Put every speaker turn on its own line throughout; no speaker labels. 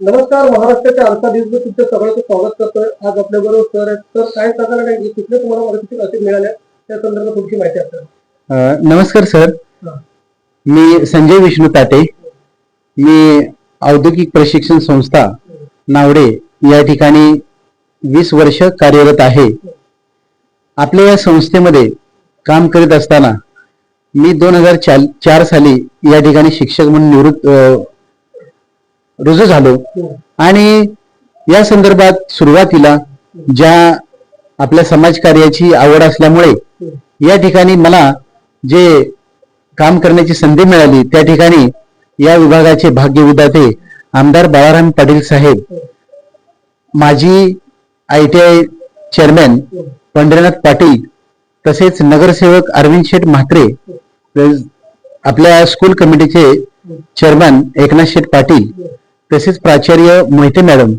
नमस्कार महाराष्ट्राच्या अर्धा दिवस तुमचं सगळ्यांचं स्वागत करतोय. आज आपल्या बरोबर सर आहेत. तर काय सांगायला काय कुठल्या तुम्हाला मदतीचे असे मिळाल्या त्या संदर्भात तुमची माहिती असेल
नमस्कार सर. मी संजय विष्णू ताटे. मी औद्योगिक प्रशिक्षण संस्था नावडे या ठिकाणी वीस वर्ष कार्यरत आहे. आपल्या या संस्थेमध्ये काम करीत असताना मी दोन हजार चार साली या ठिकाणी शिक्षक म्हणून निवृत्त रुजू झालो. आणि या संदर्भात सुरुवातीला ज्या आपल्या समाजकार्याची आवड असल्यामुळे या ठिकाणी मला जे काम करण्याची संधी मिळाली त्या ठिकाणी या विभागाचे भाग्यविधाते आमदार बाळाराम पाटील साहेब माजी I T I chairman Pandharinath Patil तसेच नगरसेवक अरविंद शेठ म्हात्रे आपल्या स्कूल कमिटीचे चेअरमॅन एकनाथ शेठ पाटील तसेच प्राचार्य मोहिते मॅडम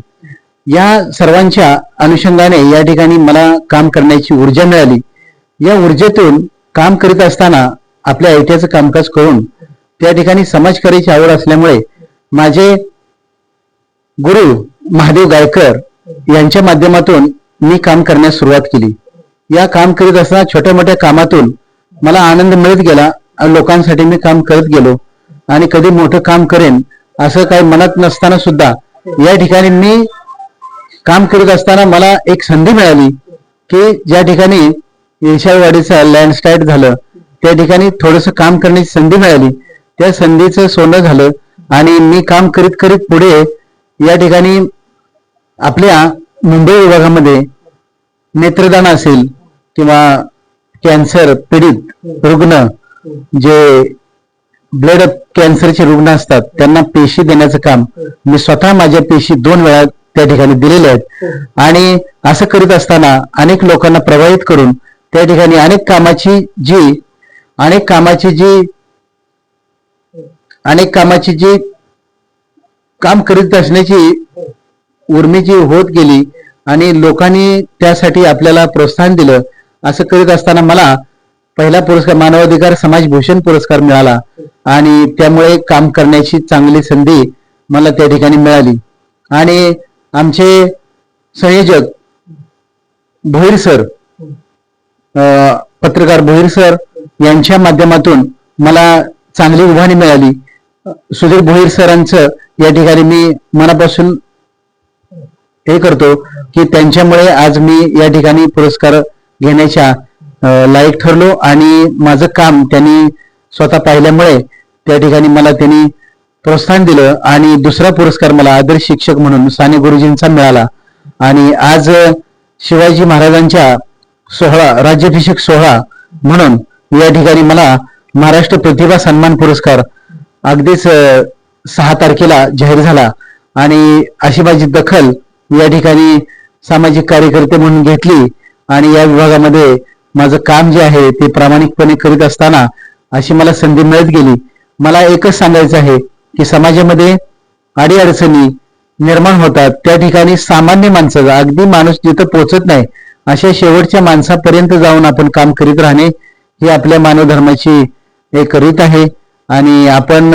या सर्वांच्या अनुषंगाने या ठिकाणी मला काम करण्याची ऊर्जा मिळाली. या ऊर्जेतून काम करीत असताना आपल्या आयटीआयचं कामकाज करून त्या ठिकाणी समाजकार्याची आवड असल्यामुळे माझे गुरु महादेव गायकर यांच्या माध्यमातून मी काम करण्यास सुरुवात केली. या काम करीत असताना छोट्या मोठ्या कामातून मला आनंद मिळत गेला लोकांसाठी मी काम करत गेलो आणि कधी मोठं काम करेन असं काही मनात नसताना सुद्धा या ठिकाणी मी काम करत असताना मला एक संधी मिळाली की ज्या ठिकाणी येशाळवाडीचं लँडस्लाईड झालं त्या ठिकाणी थोडस काम करण्याची संधी मिळाली. त्या संधीचं सोनं झालं आणि मी काम करीत करीत पुढे या ठिकाणी आपल्या मुंबई विभागामध्ये नेत्रदान असेल किंवा कॅन्सर पीडित रुग्ण जे ब्लड कॅन्सरचे रुग्ण असतात त्यांना पेशी देण्याचं काम मी स्वतः माझ्या पेशी दोन वेळा त्या ठिकाणी दिलेल्या आहेत. आणि असं करीत असताना अनेक लोकांना प्रभावित करून त्या ठिकाणी अनेक कामाची जी अनेक कामाची जी अनेक कामाची जी काम करीत असण्याची उर्मी जी होत गेली आणि लोकांनी त्यासाठी आपल्याला प्रोत्साहन दिलं असं करीत असताना मला पहिला पुरस्कार मानवाधिकार समाज भूषण पुरस्कार मिळाला. आणि त्यामुळे काम करण्याची चांगली संधी मला त्या ठिकाणी मिळाली. आणि आमचे संयोजक भोईर सर पत्रकार भोईर सर यांच्या माध्यमातून मला चांगली उभारणी मिळाली. सुधीर भोईर सरांचं या ठिकाणी मी मनापासून हे करतो की त्यांच्यामुळे आज मी या ठिकाणी पुरस्कार घेण्याच्या लायक ठरलो आणि माझं काम त्यांनी स्वतः पाहिल्यामुळे त्या ठिकाणी मला त्यांनी प्रोत्साहन दिलं आणि दुसरा पुरस्कार मला आदर्श शिक्षक म्हणून साने गुरुजींचा मिळाला. आणि आज शिवाजी महाराजांच्या सोहळा राज्याभिषेक सोहळा म्हणून या ठिकाणी मला महाराष्ट्र प्रतिभा सन्मान पुरस्कार अगदीच सहा तारखेला जाहीर झाला. आणि अशी माझी दखल या ठिकाणी सामाजिक कार्यकर्ते म्हणून घेतली आणि या विभागामध्ये माझं काम जे आहे ते प्रामाणिकपणे करीत असताना अशी मला संधी मिळत गेली. मला एकच सांगायचं आहे की समाजामध्ये अडीअडचणी निर्माण होतात. त्या ठिकाणी सामान्य माणसाचा अगदी माणूस जिथं पोहोचत नाही अशा शेवटच्या माणसापर्यंत जाऊन आपण काम करीत राहणे ही आपल्या मानव धर्माची एक रीत आहे. आणि आपण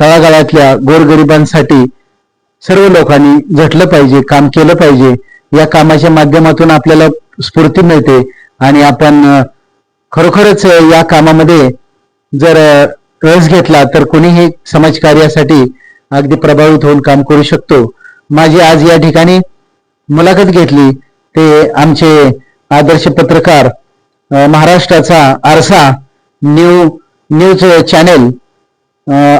तळागाळातल्या गोरगरिबांसाठी सर्व लोकांनी झटलं पाहिजे काम केलं पाहिजे. या कामाच्या माध्यमातून आपल्याला स्फूर्ती मिळते. आणि आपण खरोखरच या कामामध्ये जर रस घेतला तर कोणीही समाजकार्यासाठी अगदी प्रभावित होऊन काम करू शकतो. माझी आज या ठिकाणी मुलाखत घेतली. ते आमचे आदर्श पत्रकार महाराष्ट्राचा आरसा न्यू न्यूज चॅनेल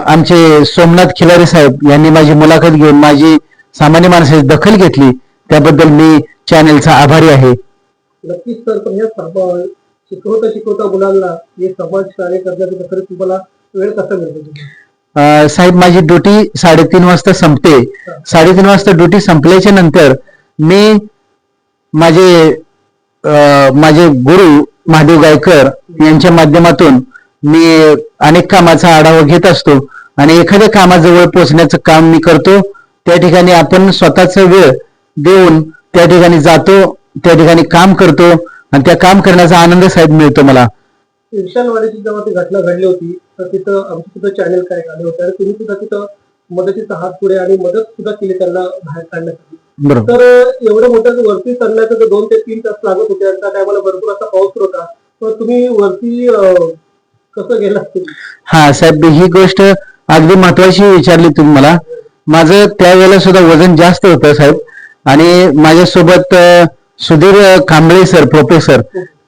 आमचे सोमनाथ खिलारे साहेब यांनी माझी मुलाखत घेऊन माझी सामान्य माणसाची दखल घेतली. त्याबद्दल मी चॅनेलचा आभारी आहे.
नक्कीच सर पण या सभा- शिकवता शिकवता मुलांना हे समाज कार्य करण्याचं खरंच तुम्हाला वेळ कसा मिळतो
साहेब माझी ड्युटी साडेतीन वाजता संपते. साडेतीन वाजता ड्युटी संपल्याच्या नंतर मी माझे माझे गुरु महादेव गायकर यांच्या माध्यमातून मी अनेक कामाचा आढावा घेत असतो आणि एखाद्या कामाजवळ पोहोचण्याचं काम मी करतो. त्या ठिकाणी आपण स्वतःचा वेळ देऊन त्या ठिकाणी जातो. त्या ठिकाणी काम करतो आणि त्या काम करण्याचा आनंद साहेब मिळतो मला.
ईर्षानवाडीची जेव्हा ती घटना घडली होती. तर तिथं आमचे सुद्धा चॅनल काय आले होते. आणि तुम्ही सुद्धा तिथं मदतीचा हात पुढे आणि मदत सुद्धा केली त्यांना बाहेर काढण्यासाठी. तर एवढं मोठं वरती चढण्याचं जर दोन ते तीन तास लागत होते आणि त्या टायमाला भरपूर असा पाऊस होता. तर तुम्ही वरती कसं गेला
हा साहेब ही गोष्ट अगदी महत्वाची विचारली तुम्ही मला. माझं त्यावेळेला सुद्धा वजन जास्त होतं साहेब. आणि माझ्यासोबत सुधीर कांबळे सर प्रोफेसर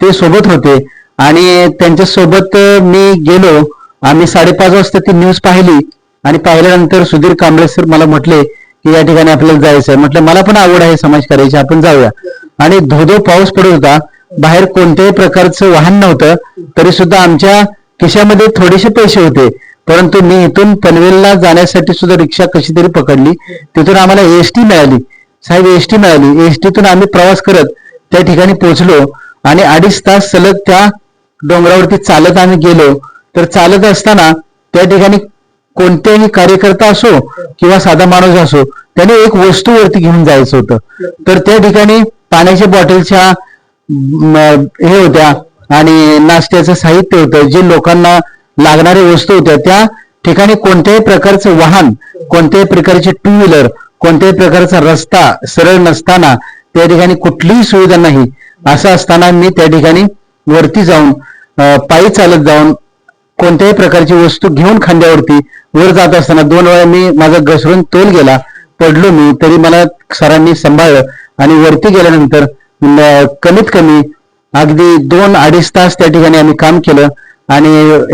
ते सोबत होते. आणि त्यांच्यासोबत मी गेलो. आम्ही साडेपाच वाजता ती न्यूज पाहिली. आणि पाहिल्यानंतर सुधीर कांबळे सर मला म्हटले की या ठिकाणी आपल्याला जायचं आहे म्हटलं मला पण आवड आहे समाज करायची आपण जाऊया. आणि धोधो पाऊस पडत होता. बाहेर कोणत्याही प्रकारचं वाहन नव्हतं. तरी सुद्धा आमच्या खिशामध्ये थोडेसे पैसे होते. परंतु मी इथून पनवेलला जाण्यासाठी सुद्धा रिक्षा कशी तरी पकडली. तिथून आम्हाला एसटी मिळाली. साहेब एसटी मिळाली. एसटीतून आम्ही प्रवास करत त्या ठिकाणी पोहोचलो आणि अडीच तास सलग त्या डोंगरावरती चालत आम्ही गेलो. तर चालत असताना त्या ठिकाणी कोणत्याही कार्यकर्ता असो किंवा साधा माणूस असो त्याने एक वस्तू वरती घेऊन जायचं होतं. तर त्या ठिकाणी पाण्याच्या बॉटलच्या हे होत्या आणि नाश्त्याचं साहित्य होतं. जे लोकांना लागणाऱ्या वस्तू होत्या त्या ठिकाणी कोणत्याही प्रकारचं वाहन कोणत्याही प्रकारचे टू व्हीलर कोणत्याही प्रकारचा रस्ता सरळ नसताना त्या ठिकाणी कुठलीही सुविधा नाही. असं असताना मी त्या ठिकाणी वरती जाऊन पायी चालत जाऊन कोणत्याही प्रकारची वस्तू घेऊन खांद्यावरती वर जात असताना दोन वेळा मी माझा घसरून तोल गेला पडलो मी तरी मला सरांनी सांभाळलं आणि वरती गेल्यानंतर कमीत कमी अगदी दोन अडीच तास त्या ठिकाणी आम्ही काम केलं आणि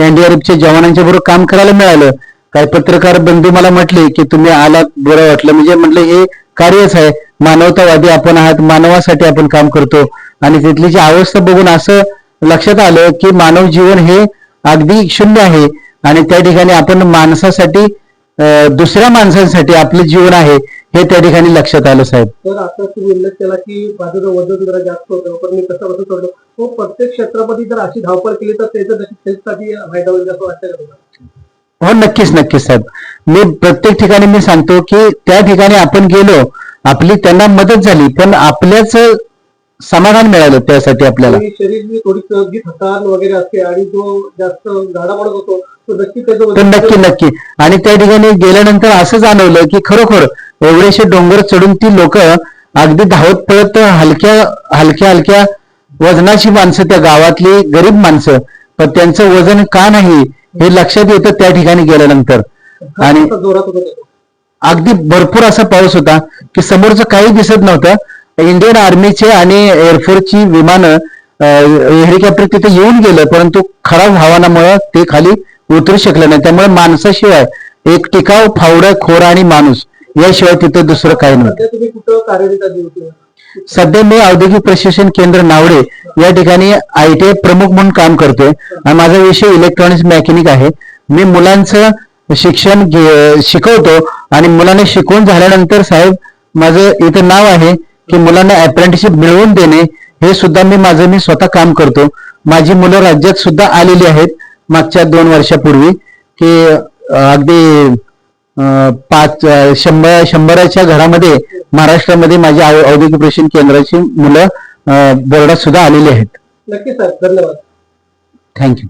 एनडीआरएफच्या जवानांच्या बरोबर काम करायला मिळालं. काही पत्रकार बंधू मला म्हटले की तुम्ही आलात बरं वाटलं. म्हणजे म्हटलं हे कार्यच आहे. मानवतावादी आपण आहात मानवासाठी आपण काम करतो. आणि तिथली जी अवस्था बघून असं लक्षात आलं की मानव जीवन हे अगदी शून्य आहे. आणि त्या ठिकाणी आपण माणसासाठी दुसऱ्या माणसांसाठी आपलं जीवन आहे हे त्या ठिकाणी लक्षात आलं साहेब.
तर आता तुम्ही उल्लेख केला की माझं वजन जरा जास्त होतं पण मी कसं वजन सोडलो? हो, तो प्रत्येक क्षेत्रामध्ये जर अशी धावपळ केली तर त्याच्या त्यासाठी फायदा होईल असं वाटतं का तुम्हाला?
हो नक्कीच नक्कीच साहेब. मी प्रत्येक ठिकाणी मी सांगतो की त्या ठिकाणी आपण गेलो आपली त्यांना मदत झाली पण आपल्याच समाधान मिळालं त्यासाठी आपल्याला.
आणि शरीर जी थोडी जी थकान वगैरे असते आणि जो जास्त झाडा पडत होतो तो नक्की त्याचं
तर नक्की नक्की. आणि त्या ठिकाणी गेल्यानंतर असं जाणवलं की खरोखर एवढेशे डोंगर चढून ती लोक अगदी धावत पळत हलक्या हलक्या हलक्या वजनाची माणसं त्या गावातली गरीब माणसं पण त्यांचं वजन का नाही हे लक्षात येतं त्या ठिकाणी गेल्यानंतर. आणि. अगदी भरपूर असा पाऊस होता की समोरचं काही दिसत नव्हतं. इंडियन आर्मीचे आणि एअरफोर्सची विमानं हेलिकॉप्टर तिथे येऊन गेलं परंतु खराब हवामानामुळे ते खाली उतरू शकलं नाही. त्यामुळे माणसाशिवाय एक टिकाव फावडं खोर आणि माणूस याशिवाय तिथं दुसरं काही नव्हतं.
सध्या
मी औद्योगिक प्रशिक्षण केंद्र नावडे या ठिकाणी आय टी आय प्रमुख म्हणून काम करतोय. आणि माझा विषय इलेक्ट्रॉनिक्स मेकॅनिक आहे. मी मुलांचं शिक्षण घे- शिकवतो आणि मुलांना शिकवून झाल्यानंतर साहेब माझं इथं नाव आहे की मुलांना अप्रेंटिसशिप मिळवून देणे हे सुद्धा मी माझं मी स्वतः काम करतो. माझी मुलं राज्यात सुद्धा आलेली आहेत मागच्या दोन वर्षापूर्वी की अगदी पाच शंभर शंभराच्या घरामध्ये महाराष्ट्रामध्ये माझ्या औद्योगिक प्रशिक्षण केंद्राची मुलं बोर्डात सुद्धा आलेली आहेत.
नक्की साहेब धन्यवाद.
थँक्यू